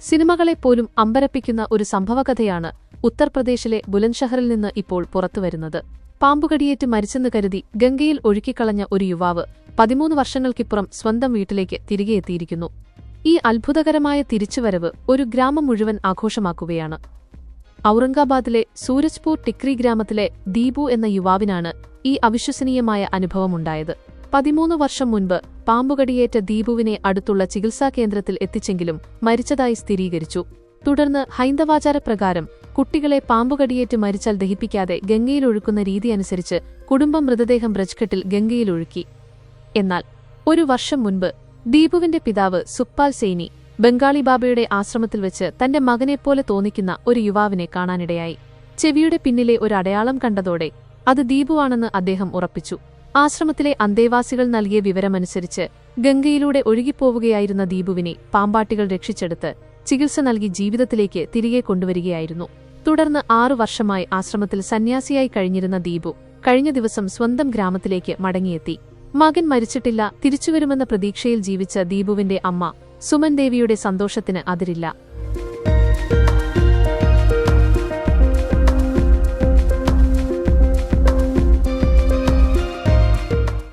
സിനിമകളെപ്പോലും അമ്പരപ്പിക്കുന്ന ഒരു സംഭവകഥയാണ് ഉത്തർപ്രദേശിലെ ബുലൻഷഹറിൽ നിന്ന് ഇപ്പോൾ പുറത്തുവരുന്നത്. പാമ്പുകടിയേറ്റ് മരിച്ചെന്ന് കരുതി ഗംഗയിൽ ഒഴുക്കിക്കളഞ്ഞ ഒരു യുവാവ് പതിമൂന്ന് വർഷങ്ങൾക്കിപ്പുറം സ്വന്തം വീട്ടിലേക്ക് തിരികെ എത്തിയിരിക്കുന്നു. ഈ അത്ഭുതകരമായ തിരിച്ചുവരവ് ഒരു ഗ്രാമം മുഴുവൻ ആഘോഷമാക്കുകയാണ്. ഔറംഗാബാദിലെ സൂരജ്പൂർ ടിക്രി ഗ്രാമത്തിലെ ദീപു എന്ന യുവാവിനാണ് ഈ അവിശ്വസനീയമായ അനുഭവമുണ്ടായത്. പതിമൂന്ന് വർഷം മുൻപ് പാമ്പുകടിയേറ്റ ദീപുവിനെ അടുത്തുള്ള ചികിത്സാ കേന്ദ്രത്തിൽ എത്തിച്ചെങ്കിലും മരിച്ചതായി സ്ഥിരീകരിച്ചു. തുടർന്ന് ഹൈന്ദവാചാരപ്രകാരം കുട്ടികളെ പാമ്പുകടിയേറ്റ് മരിച്ചാൽ ദഹിപ്പിക്കാതെ ഗംഗയിലൊഴുക്കുന്ന രീതി അനുസരിച്ച് കുടുംബം മൃതദേഹം ബ്രജ്ഘട്ടിൽ ഗംഗയിലൊഴുക്കി എന്നാൽ ഒരു വർഷം മുൻപ് ദീപുവിന്റെ പിതാവ് സുപ്പാൽ സൈനി ബംഗാളി ബാബയുടെ ആശ്രമത്തിൽ വെച്ച് തന്റെ മകനെപ്പോലെ തോന്നിക്കുന്ന ഒരു യുവാവിനെ കാണാനിടയായി. ചെവിയുടെ പിന്നിലെ ഒരു അടയാളം കണ്ടതോടെ അത് ദീപുവാണെന്ന് അദ്ദേഹം ഉറപ്പിച്ചു. ആശ്രമത്തിലെ അന്തേവാസികൾ നൽകിയ വിവരമനുസരിച്ച് ഗംഗയിലൂടെ ഒഴുകിപ്പോവുകയായിരുന്ന ദീപുവിനെ പാമ്പാട്ടികൾ രക്ഷിച്ചെടുത്ത് ചികിത്സ നൽകി ജീവിതത്തിലേക്ക് തിരികെ കൊണ്ടുവരികയായിരുന്നു. തുടർന്ന് ആറു വർഷമായി ആശ്രമത്തിൽ സന്യാസിയായി കഴിഞ്ഞിരുന്ന ദീപു കഴിഞ്ഞ ദിവസം സ്വന്തം ഗ്രാമത്തിലേക്ക് മടങ്ങിയെത്തി. മകൻ മരിച്ചിട്ടില്ല തിരിച്ചുവരുമെന്ന പ്രതീക്ഷയിൽ ജീവിച്ച ദീപുവിന്റെ അമ്മ സുമൻ ദേവിയുടെ സന്തോഷത്തിന് അതിരില്ല.